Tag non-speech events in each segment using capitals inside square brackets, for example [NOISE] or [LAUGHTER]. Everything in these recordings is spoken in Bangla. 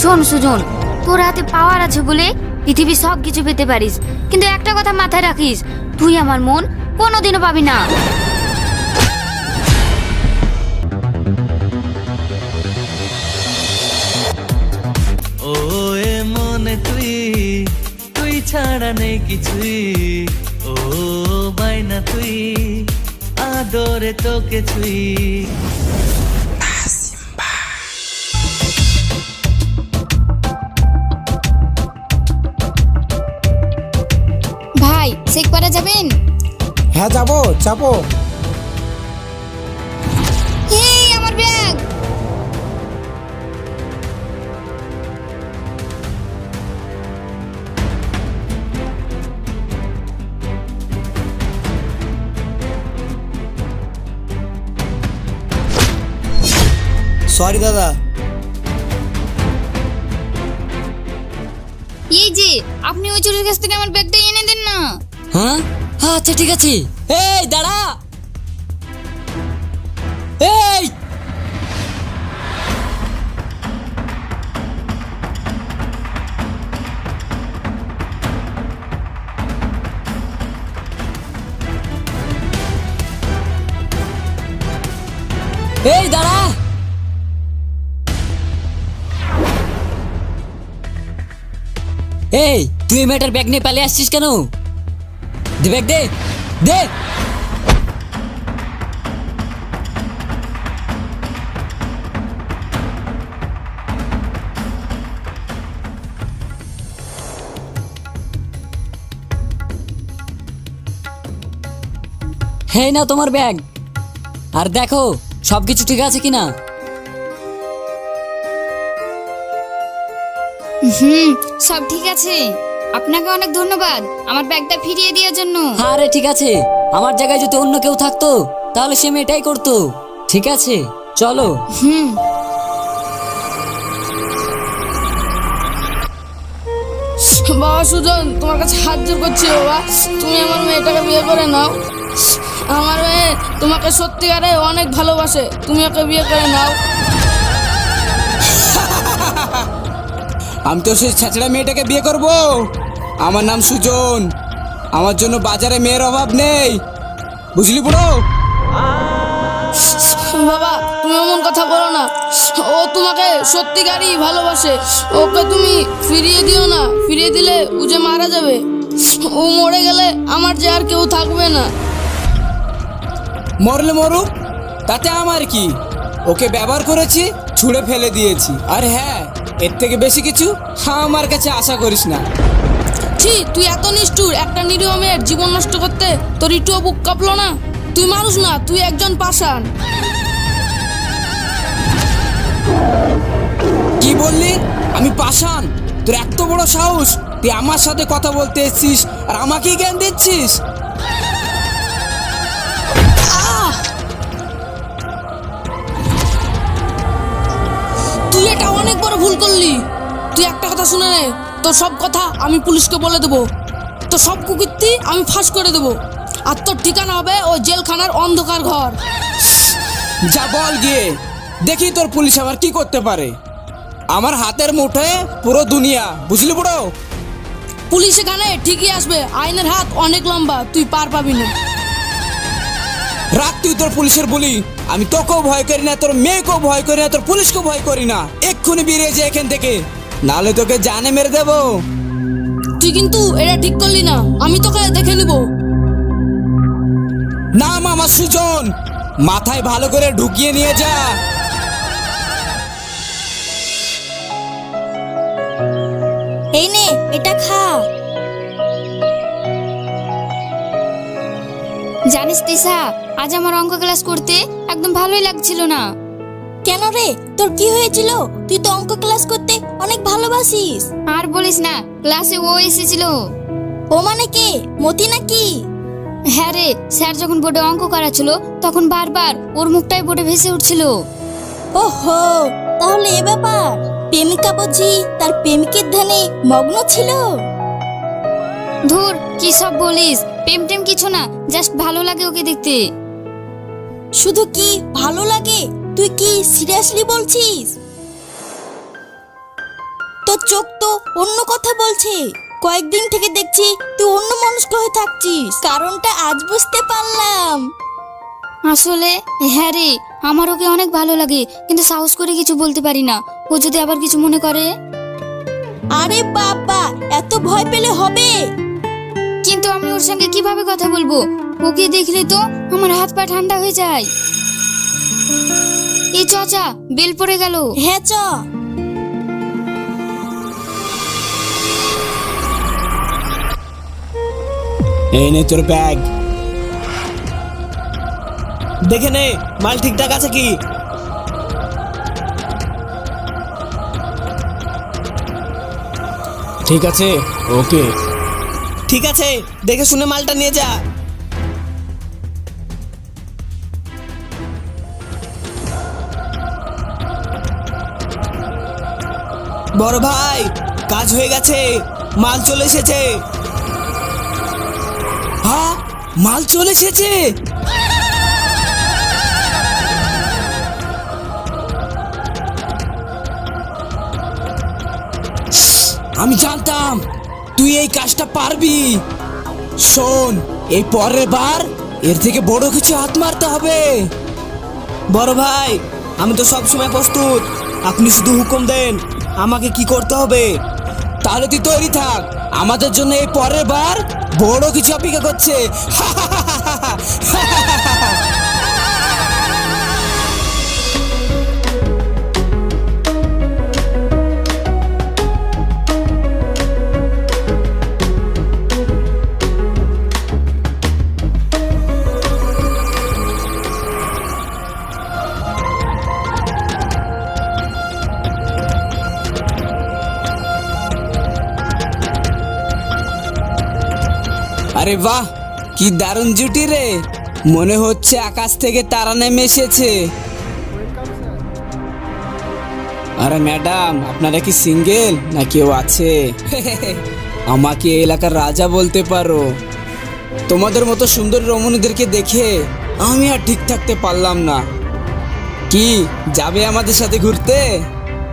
শোন সুজন, তোর হাতে পাওয়ার আছে বলে পৃথিবী সব কিছু পেতে পারিস। কিন্তু একটা কথা মাথায় রাখিস, তুই আমার মন কোনোদিনও পাবি না। ও এ মনে তুই তুই ছাড়া নেই কিছুই। ও বাইনা তুই আদরে তোকে ছুই। ভাই শেখপাড়া যাবেন? হ্যাঁ যাব চাপো সরি দাদা। এই যে আপনি ওই চোরের কাছ থেকে আমার ব্যাগটা এনে দেন না। হ্যাঁ আচ্ছা ঠিক আছে। এই দাঁড়া। এই তুই মেয়েটার ব্যাগ নিয়ে পালিয়ে আসছিস কেন? দে ব্যাগ দে দে। হেই না তোমার ব্যাগ। আর দেখো সব কিছু ঠিক আছে কিনা? হুম, সব ঠিক আছে। আপনাকে অনেক ধন্যবাদ আমার ব্যাগটা ফিরিয়ে দেওয়ার জন্য। আরে ঠিক আছে। আমার জায়গায় যদি অন্য কেউ থাকতো তাহলে সে মেয়েটাই করতো। ঠিক আছে চলো। হুম। বাবা সুজন তোমার কাছে হাত জোর করছি বাবা। তুমি আমার মেয়েটাকে বিয়ে করে নাও। আমার মেয়ে তোমাকে সত্যিকারে অনেক ভালোবাসে। তুমি ওকে বিয়ে করে নাও। আমি তো সেই ছেঁচড়া মেয়েটাকে বিয়ে করব। আমার নাম সুজন। আমার জন্য বাজারে মেয়ের অভাব নেই। বুঝলি বুড়ো? বাবা তুমি এমন কথা বলো না। ও তোমাকে সত্যিকারই ভালোবাসে। ওকে তুমি ফিরিয়ে দিও না। ফিরিয়ে দিলে ও যে মারা যাবে। ও মরে গেলে আমার যে আর কেউ থাকবে না। মরলে মরুক তাতে আমার কি? ওকে ব্যবহার করেছি ছুঁড়ে ফেলে দিয়েছি। আর হ্যাঁ এর থেকে বেশি কিছু আমার কাছে আশা করিস না। ছি তুই এত নিষ্ঠুর একটা নিরীহ মেয়ের জীবন নষ্ট করতে তোর একটুও বুক কাঁপলো না? তুই মানুষ না তুই একজন পাষাণ। কি বললি? আমি পাষাণ। তোর এত বড় সাহস তুই আমার সাথে কথা বলতে এসছিস আর আমাকেই জ্ঞান দিচ্ছিস? তুই এটা অনেক বড় ভুল করলি। তুই একটা কথা শুনে নে। তোর সব কথা আমি পুলিশকে বলে দেবো। তোর সব কুকীর্তি আমি ফাঁস করে দেবো। আর তোর ঠিকানা হবে ওই জেলখানার অন্ধকার ঘর। যা বল গিয়ে। দেখি তোর পুলিশ আবার কি করতে পারে। আমার হাতের মুঠোয় পুরো দুনিয়া বুঝলি বুড়ো? পুলিশ এখানে ঠিকই আসবে। আইনের হাত অনেক লম্বা তুই পার পাবি না। রাখ তুই তোর পুলিশের বলি। আমি তোকেও ভয় করি না তোর মেয়েকেও ভয় করি না তোর পুলিশকেও ভয় করি না। এক্ষুনি বেরিয়ে যায় এখান থেকে। নাহলে তোকে জানে মেরে দেবো। তুই কিন্তু এটা ঠিক করলি না। আমি তোকে দেখে নিব। না আমার সুজন মাথায় ভালো করে ঢুকিয়ে নিয়ে যা। এই নে এটা খা। জানিস তিসা আজ আমার অঙ্ক ক্লাস করতে একদম ভালোই লাগছিল না। কেন রে? তোর কি হয়েছিল? তুই তো অঙ্ক ক্লাস করতে অনেক ভালোবাসিস। আর বলিস না ক্লাসে ও এসেছিল। ও মানে কে? মতি নাকি হ্যাঁ রে স্যার যখন বোর্ডে অঙ্ক করাছিল তখন বারবার ওর মুখটাই বোর্ডে ভেসে উঠছিল। ওহো তাহলে এ ব্যাপার। প্রেমিকা বুঝি তার প্রেমিকের ধ্যানে মগ্ন ছিল? ধুর কি সব বলিস। প্রেম টেম কিছু না জাস্ট ভালো লাগে ওকে দেখতে। শুধু কি ভালো লাগে? তুই কি সিরিয়াসলি বলছিস? তোর চোখ তো অন্য কথা বলছে। কয়েকদিন থেকে দেখছি তুই অন্য মানুষ হয়ে থাকছিস। কারণটা আজ বুঝতে পারলাম। আসলে হ্যাঁ রে আমার ওকে অনেক ভালো লাগে কিন্তু সাহস করে কিছু বলতে পারি না। ও যদি আবার কিছু মনে করে? আরে বাবা এত ভয় পেলে হবে। কিন্তু আমি ওর সঙ্গে কীভাবে কথা বলব? ওকে দেখলে তো আমার হাত পা ঠান্ডা হয়ে যায়। চচা বেল পড়ে গেল। হ্যাঁ চ। এই নে তোর ব্যাগ। দেখে নে মাল ঠিকঠাক আছে কি? ঠিক আছে ওকে। ঠিক আছে দেখে শুনে মালটা নিয়ে যা। বড় ভাই, কাজ হয়ে গেছে, মাল চলে এসেছে। হ্যাঁ মাল চলে এসেছে? আমি জানতাম, তুই এই কাজটা পারবি। শোন এই পরের বার এর থেকে বড় কিছু হাত মারতে হবে। বড় ভাই, আমি তো সব সময় প্রস্তুত। আপনি শুধু হুকুম দেন আমাকে কি করতে হবে? তাহলে তুই তৈরি থাক। আমাদের জন্য এই পরের বার বড় কিছু অপেক্ষা করছে। [LAUGHS] আরে বাহ, কি দারুণ জুটি রে। মনে হচ্ছে আকাশ থেকে তারা নেমে এসেছে। আরে ম্যাডাম, আপনারা কি সিঙ্গেল না কেউ আছে? [LAUGHS] আমাকে এলাকার রাজা বলতে পারো। তোমাদের মতো সুন্দর রমণীদেরকে দেখে আমি আর ঠিক থাকতে পারলাম না। কি, যাবে আমাদের সাথে ঘুরতে?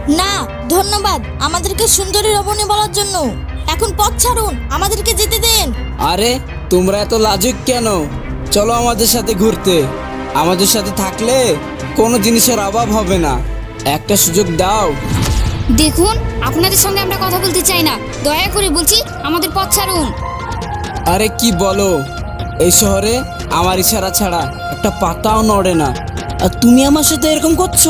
না, ধন্যবাদ। আমাদেরকে সুন্দরী রমণী বলার জন্য। এখন পথ ছাড়ুন আমাদেরকে যেতে দেন। আরে তোমরা এত লাজুক কেন? চলো আমাদের সাথে ঘুরতে। আমাদের সাথে থাকলে কোনো জিনিসের অভাব হবে না। একটা সুযোগ দাও। দেখুন আপনাদের সঙ্গে আমরা কথা বলতে চাই না। দয়া করে বলছি আমাদের পথ ছাড়ুন। আরে কি বলো? এই শহরে আমার ইশারা ছাড়া একটা পাতাও নড়ে না। আর তুমি আমার সাথে এরকম করছ?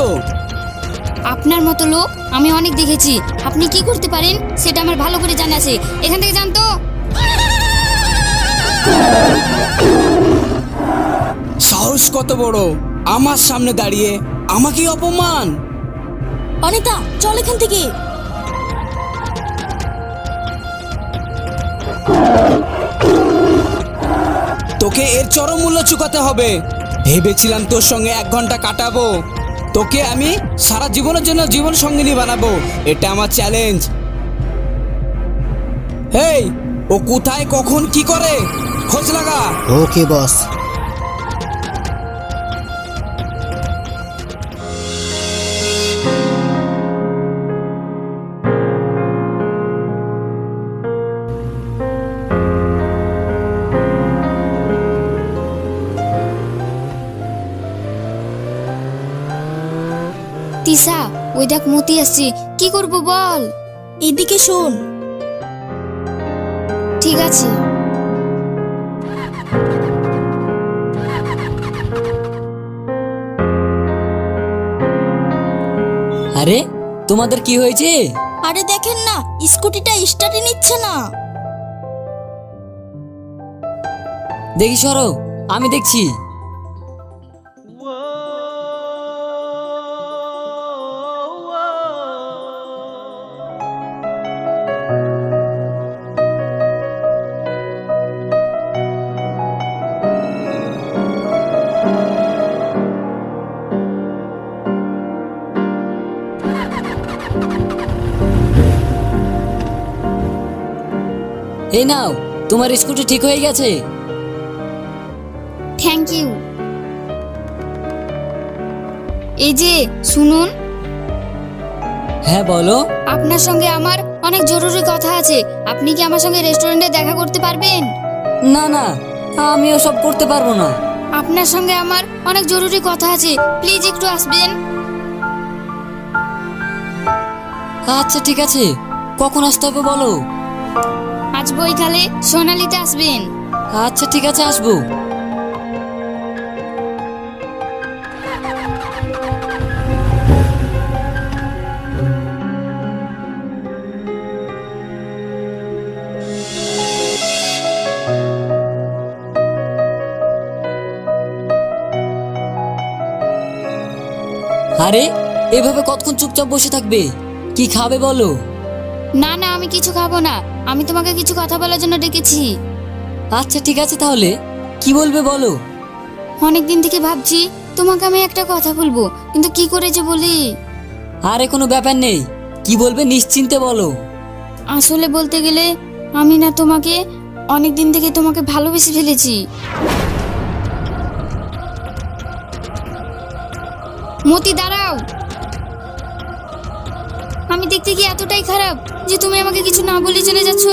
আপনার মতো লোক আমি অনেক দেখেছি। আপনি কি করতে পারেন? সেটা আমার ভালো করে জানা আছে। এখান থেকে জানতো সাহস কত বড়? আমার সামনে দাঁড়িয়ে আমাকে অপমান। অনিতা চল এখান থেকে। তোকে এর চরম মূল্য চুকাতে হবে। ভেবেছিলাম তোর সঙ্গে এক ঘণ্টা কাটাবো। তোকে আমি সারা জীবনের জন্য জীবন সঙ্গিনী বানাবো। এটা আমার চ্যালেঞ্জ হেই, ও কোথায়, কখন, কি করে? খোঁজ লাগা। ওকে, বস। দেখ মতি আসছে। কি করব বল? এদিকে শোন। ঠিক আছে। আরে তোমাদের কি হয়েছে? আরে দেখেন না স্কুটিটা স্টার্টে নিচ্ছে না। দেখি সরো আমি দেখছি। এই নাও তোমার স্কুটি ঠিক হয়ে গেছে। থ্যাংক ইউ এই যে শুনুন। হ্যাঁ বলো। আপনার সঙ্গে আমার অনেক জরুরি কথা আছে। আপনি কি আমার সঙ্গে রেস্টুরেন্টে দেখা করতে পারবেন? না না আমি সব করতে পারব না। আপনার সঙ্গে আমার অনেক জরুরি কথা আছে। প্লিজ একটু আসবেন। আচ্ছা ঠিক আছে। কখন আসতে হবে বলো? আজ বইকালে সোনালিতে আসবেন। আচ্ছা ঠিক আছে, আসব। আরে, এভাবে কতক্ষণ চুপচাপ বসে থাকবে? কি খাবে বলো? না না আমি কিছু খাব না। আমি তোমাকে কিছু কথা বলার জন্য ডেকেছি। আচ্ছা ঠিক আছে তাহলে। কি বলবে বলো? অনেক দিন থেকে ভাবছি তোমাকে আমি একটা কথা বলব কিন্তু কি করে যে বলি? আরে কোনো ব্যাপার নেই। কি বলবে নিশ্চিন্তে বলো। আসলে বলতে গেলে আমি না তোমাকে অনেক দিন থেকে তোমাকে ভালোবেসে ফেলেছি। মতি দাঁড়াও। আমি দেখতে কি এতটাই খারাপ যে তুমি আমাকে কিছু না বলে চলে যাচ্ছ?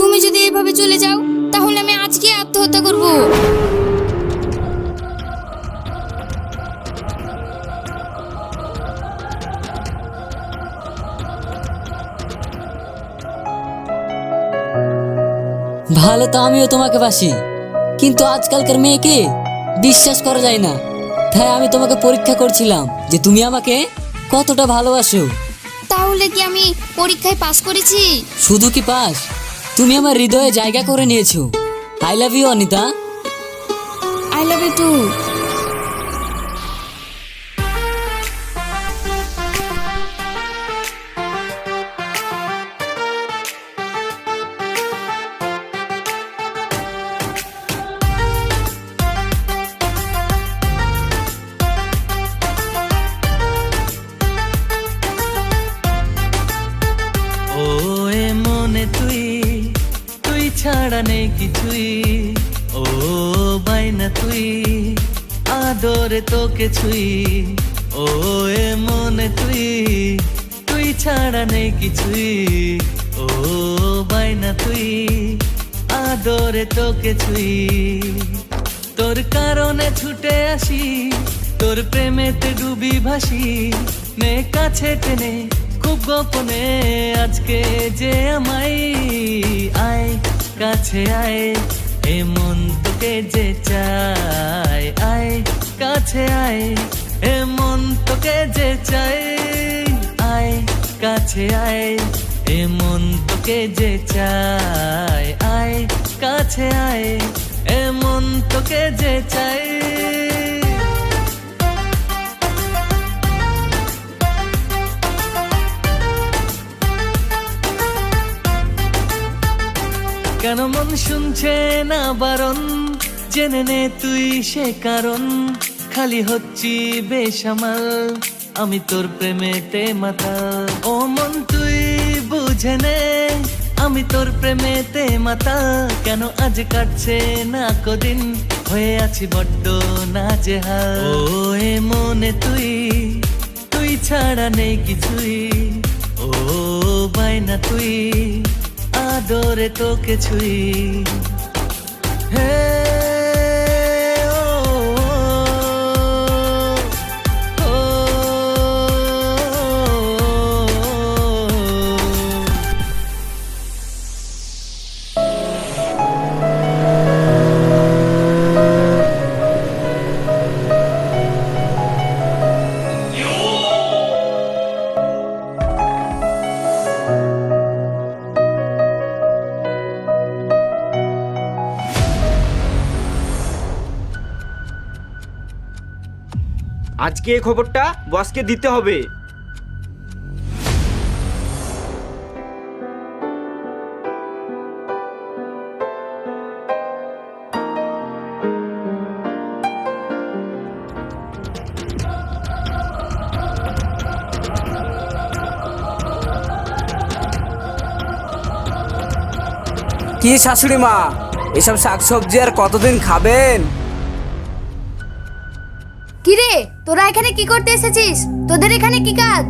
তুমি যদি এভাবে চলে যাও, তাহলে আমি আজকে আত্মহত্যা করব। ভালো তো আমিও তোমাকে বাসি, কিন্তু আজকালকার মেয়েকে বিশ্বাস করা যায় না। তাই আমি তোমাকে পরীক্ষা করছিলাম যে তুমি আমাকে কতটা ভালোবাসো? তাহলে কি আমি পরীক্ষায় পাস করেছি? শুধু কি পাস তুমি আমার হৃদয়ে জায়গা করে নিয়েছো। I love you Anita I love you too তোকে ছুই। ও, এ মনে তুই তুই ছাড়া নেই কিছুই। ও, বাইনা তুই, আদরে তোকে ছুই। তোর কারণে ছুটে আসি, তোর প্রেমেতে ডুবি ভাসি। নে কাছে টেনে, খুব গোপনে আজকে যে আমাই আয়, কাছে আয়, এ মন তোকে যে চায়, আয়। কাছে আয়, এ মন তোকে যে চায়, আয় কাছে আয়, এ মন তোকে যে চাই আয় কাছে আয়, এ মন তোকে যে চায়। কেন মন শুনছে না বারণ? জেনে নে তুই সে কারণ। খালি হচ্ছি বেসামাল, আমি তোর প্রেমেতে মাতা ও মন, তুই বুঝে নে, আমি তোর প্রেমেতে মাতা কেন আজ কাটছে না কদিন? হয়ে আছি বড্ড নাজেহাল। ও এ মনে তুই তুই ছাড়া নেই কিছুই। ও বাইনা তুই, আদরে তোকে ছুই। হে আজকে এই খবরটা বসকে দিতে হবে। কি শাশুড়ি মা এসব শাকসবজি আর কতদিন খাবেন? তোরা এখানে কি করতে এসেছিস? তোদের এখানে কি কাজ?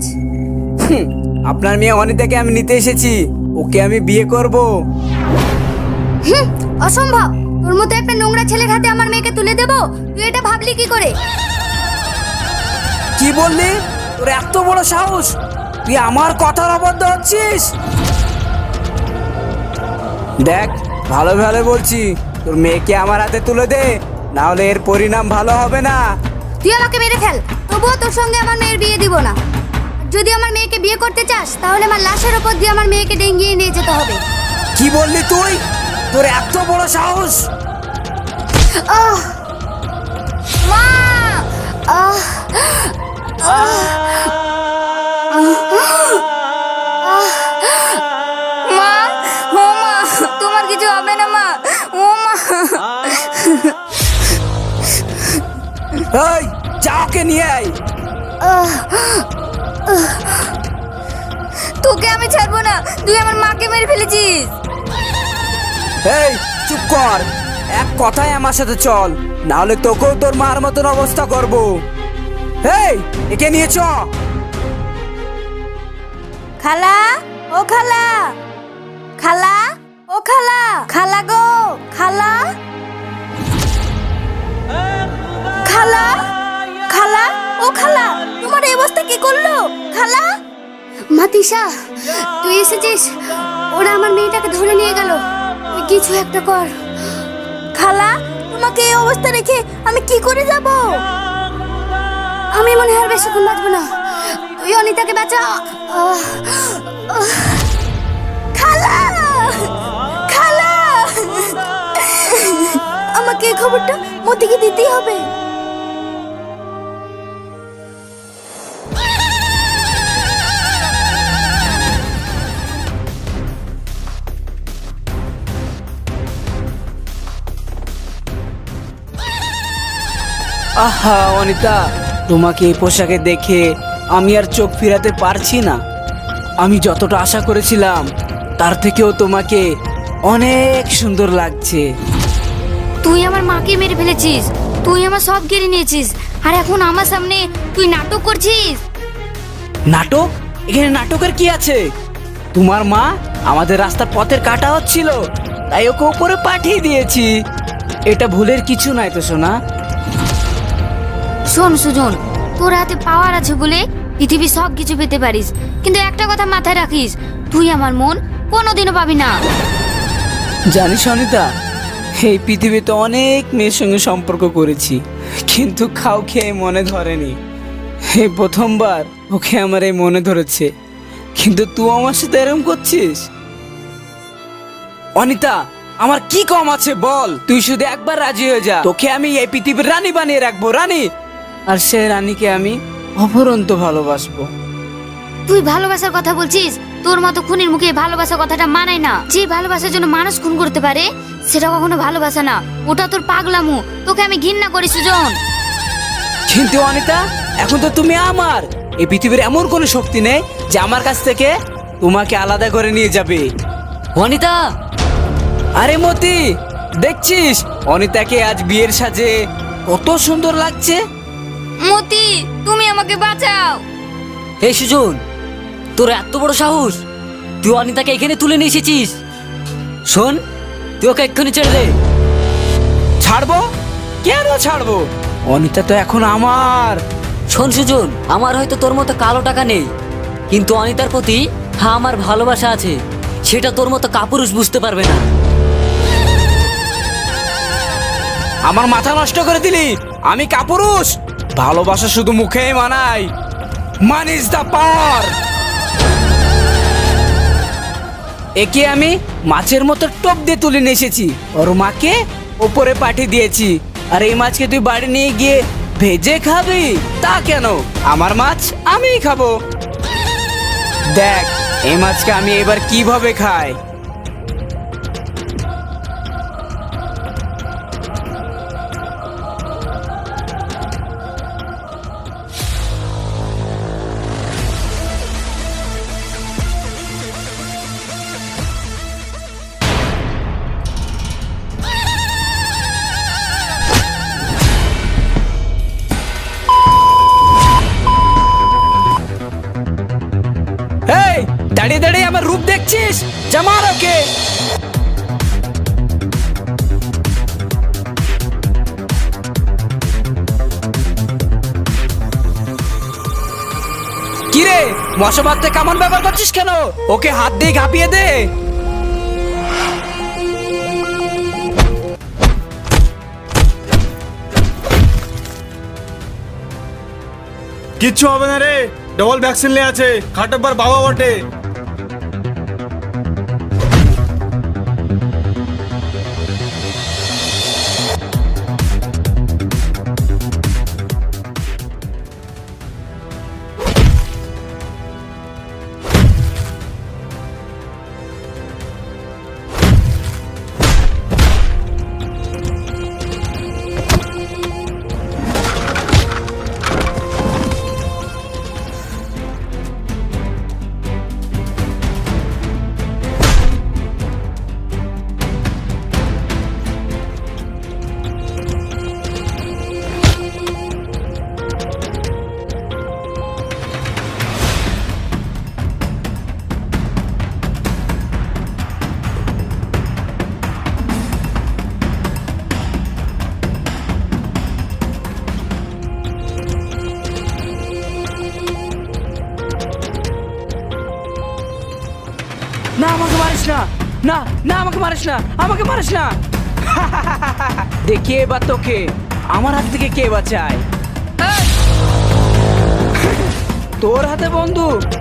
আপনার মেয়ে অনিতাকে আমি নিতে এসেছি। ওকে আমি বিয়ে করব। হুম, অসম্ভব। তোর মতো একটা নোংরা ছেলের হাতে আমার মেয়েকে তুলে দেব? তুই এটা ভাবলি কি করে? কি বললি? তোর এত বড় সাহস? তুই আমার কথার অবদ্ধ হচ্ছিস? দেখ ভালো ভালো বলছি। তোর মেয়েকে আমার হাতে তুলে দে না হলে এর পরিণাম ভালো হবে না। তুই আমাকে মেরে ফেল। তবুও তোর সঙ্গে আমার মেয়ের বিয়ে দিব না। যদি আমার মেয়েকে বিয়ে করতে চাস তাহলে আমার লাশের ওপর দিয়ে আমার মেয়েকে ডেঙ্গিয়ে নিয়ে যেতে হবে। কি বললি তুই? তোর এত বড় সাহস! আহ! মা! আহ! মা! ও মা! তোমার কিছু হবে না মা! ও মা! এই ওকে নিয়ে আয়। তোকে আমি ছাড়বো না। তুই আমার মাকে মেরে ফেলেছিস। এই চুপ কর। এক কথায় আমার সাথে চল। না হলে তোকেও তোর মার মতন অবস্থা করব। এই একে নিয়ে চ। খালা ও খালা। খালা ও খালা। খালা গো খালা খালা। খালা? খালা? মাতিসা তুই এসেছিস? ওরা আমার মেয়েটাকে ধরে নিয়ে গেল। কিছু একটা কর। খালা তোমাকে এই অবস্থা রেখে আমি কি করে যাব? আমি মনে হয় বেশিক্ষণ বাঁচবো না। তুই অনিতাকে বাঁচা। আহ, আহ। খালা! খালা! আমাকে এই খবরটা মতিকে দিতেই হবে। আহা অনিতা তোমাকে এই পোশাকে দেখে আমি আর চোখ ফিরাতে পারছি না। আমি যতটা আশা করেছিলাম তার থেকেও তোমাকে অনেক সুন্দর লাগছে। তুই আমার মাকে মেরে ফেলেছিস তুই আমার সব কেড়ে নিয়েছিস আর এখন আমার সামনে তুই নাটক করছিস? নাটক? এখানে নাটকের কি আছে? তোমার মা আমাদের রাস্তার পথের কাটা হচ্ছিল তাই ওকে উপরে পাঠিয়ে দিয়েছি। এটা ভুলের কিছু নাই তো সোনা। শোন সুজন, তোর হাতে পাওয়ার আছে বলে পৃথিবী সব কিছু পেতে পারিস। কিন্তু একটা কথা মাথায় রাখিস, তুই আমার মন কোনোদিনও পাবি না। জানিস অনিতা, এই পৃথিবীতে অনেক মেয়ের সঙ্গে সম্পর্ক করেছি, কিন্তু খাও খেয়ে মনে ধরেনি। এই প্রথমবার ওকে আমার এই মনে ধরেছে, কিন্তু তুই আমার সাথে এরম করছিস? অনিতা, আমার কি কম আছে বল? তুই শুধু একবার রাজি হয়ে যা। তোকে আমি এই পৃথিবীর রানী বানিয়ে রাখব, রানী। আর সে রানীকে আমি অপরন্ত ভালোবাসবো। তুই ভালোবাসার কথা বলছিস? তোর মতো খুনির মুখে ভালোবাসার কথাটা মানায় না। যে ভালোবাসার জন্য মানুষ খুন করতে পারে সেটা কখনো ভালোবাসা না। ওটা তোর পাগলামু। তোকে আমি ঘৃণা করি সুজন। কিন্তু অনিতা এখন তো তুমি আমার। এই পৃথিবীর এমন কোনো শক্তি নেই যে আমার কাছ থেকে তোমাকে আলাদা করে নিয়ে যাবে। অনিতা! আরে মতি দেখছিস? অনিতাকে আজ বিয়ের সাজে কত সুন্দর লাগছে। মতি তুমি আমাকে বাঁচাও। এই সুজন তোর এত বড় সাহস? তুই অনিতাকে এখানে তুলে নিয়ে এসেছিস। শোন তুই ওকে এক্ষুনি ছেড়ে দে। ছাড়বো? কেন ছাড়বো? অনিতা তো এখন আমার। শোন সুজন আমার হয়তো তোর মতো কালো টাকা নেই। কিন্তু অনিতার প্রতি হ্যাঁ আমার ভালোবাসা আছে। সেটা তোর মতো কাপুরুষ বুঝতে পারবে না। আমার মাথা নষ্ট করে দিলি। আমি কাপুরুষ। ভালোবাসা শুধু মুখেই মানাই মানিস দা পাওয়ার একে আমি? মাছের মতো টপ দিয়ে তুলে নিয়ে এসেছি। ওর মাকে ওপরে পাঠিয়ে দিয়েছি। আর এই মাছকে তুই বাড়ি নিয়ে গিয়ে ভেজে খাবি? তা কেন? আমার মাছ আমিই খাব। দেখ, এই মাছকে আমি এবার কীভাবে খাই? মশা মারতে কেমন ব্যবহার করছিস কেন? ওকে হাত দিয়ে ঘাপিয়ে দে। কিচ্ছু হবে না রে। ডবল ভ্যাকসিন নিয়ে আছে। খাটাব্বার বাবা বটে। না আমাকে মারিস না। না না আমাকে মারিস না। আমাকে মারিস না। [LAUGHS] দেখি এবার তোকে? আমার হাত থেকে কে বাঁচায়? তোর হাতে বন্দুক।